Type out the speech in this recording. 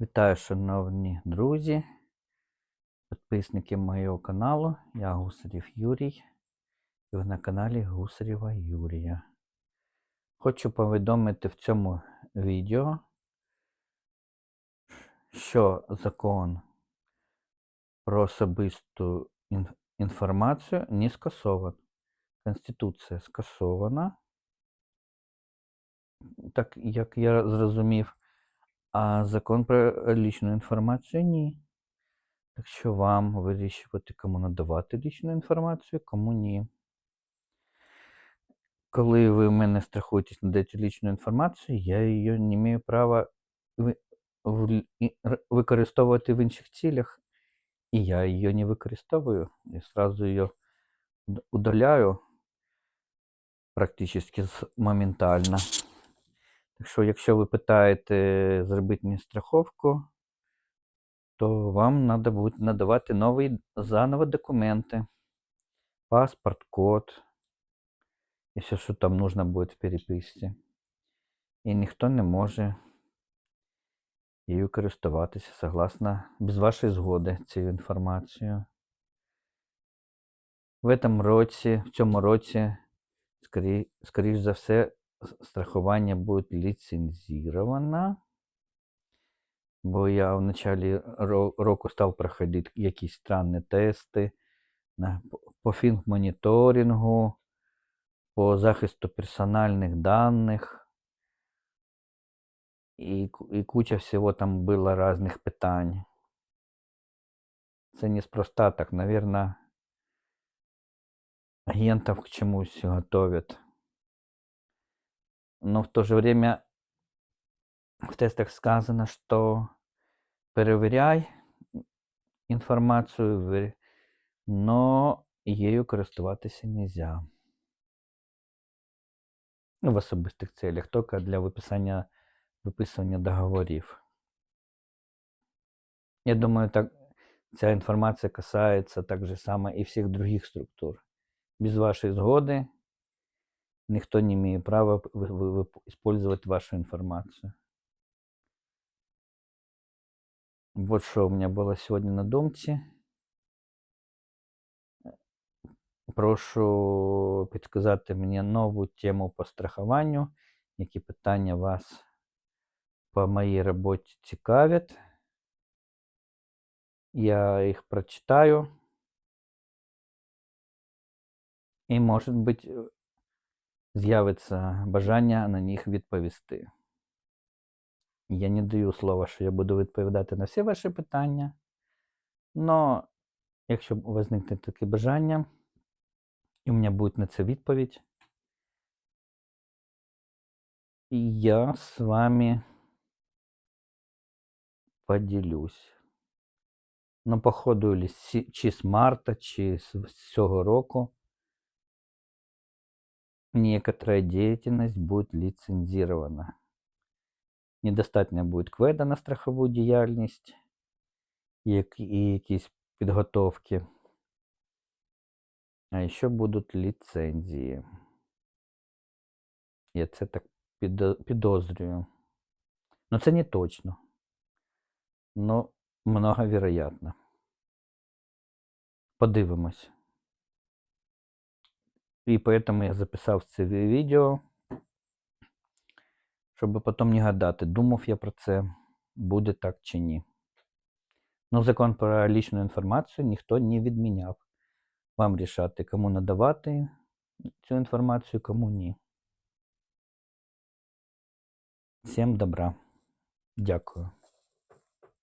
Вітаю, шановні друзі, підписники моєго каналу. Я Гусарів Юрій. І ви на каналі Гусарєва Юрія. Хочу повідомити в цьому відео, що закон про особисту інформацію не скасован. Конституція скасована, так як я зрозумів, а закон про лічну інформацію ні. Так що вам вирішувати, кому надавати лічну інформацію, кому ні. Коли ви в мене страхуєтесь надаєте лічну інформацію, я її не маю права і- використовувати в інших цілях, і я її не використовую. Я сразу її удаляю практично моментально. Так що, якщо ви питаєте зробити мені страховку, то вам треба буде надавати нові заново документи, паспорт, код і все, що там нужно буде в переписці. І ніхто не може її користуватися согласно без вашої згоди цією інформацією. В этом році, в цьому році, скорі, скоріш за все, с- страхування буде ліцензіровано. Бо я в началі ро- року став проходити якісь странні тести на, по- фінг-моніторингу, по захисту персональних даних. І, і куча всього там було різних питань. Це неспроста так, наверное, агентов к чемусь готовят. Но в то же время в тестах сказано, что перевіряй інформацію, но ею користуватися нельзя. Ну, в особистих целях, тільки для виписання, виписування договорів. Я думаю, так, ця інформація касається так же само і всіх других структур. Без вашої згоди ніхто не має права использовать вашу інформацію. Вот що у мене було сьогодні на думці. Прошу підказати мені нову тему по страхуванню, які питання вас по моїй роботі цікавлять. Я їх прочитаю. І, може бути, з'явиться бажання на них відповісти. Я не даю слова, що я буду відповідати на всі ваші питання. Но якщо виникне таке бажання, і у мене буде на це відповідь, я з вами поділюсь. Ну, походу, чи з марта, чи з цього року некоторая деятельность будет лицензирована. Недостатньо буде кведа на страхову діяльність і якісь підготовки. А ще будуть ліцензії. Я це так підозрюю. Но це не точно. Но многовероятно. Подивимось. І поэтому я записав це відео, щоб потім не гадати, думав я про це, буде так чи ні. Ну, закон про лічну інформацію ніхто не відміняв. Вам рішати, кому надавати цю інформацію, кому ні. Всім добра. Дякую.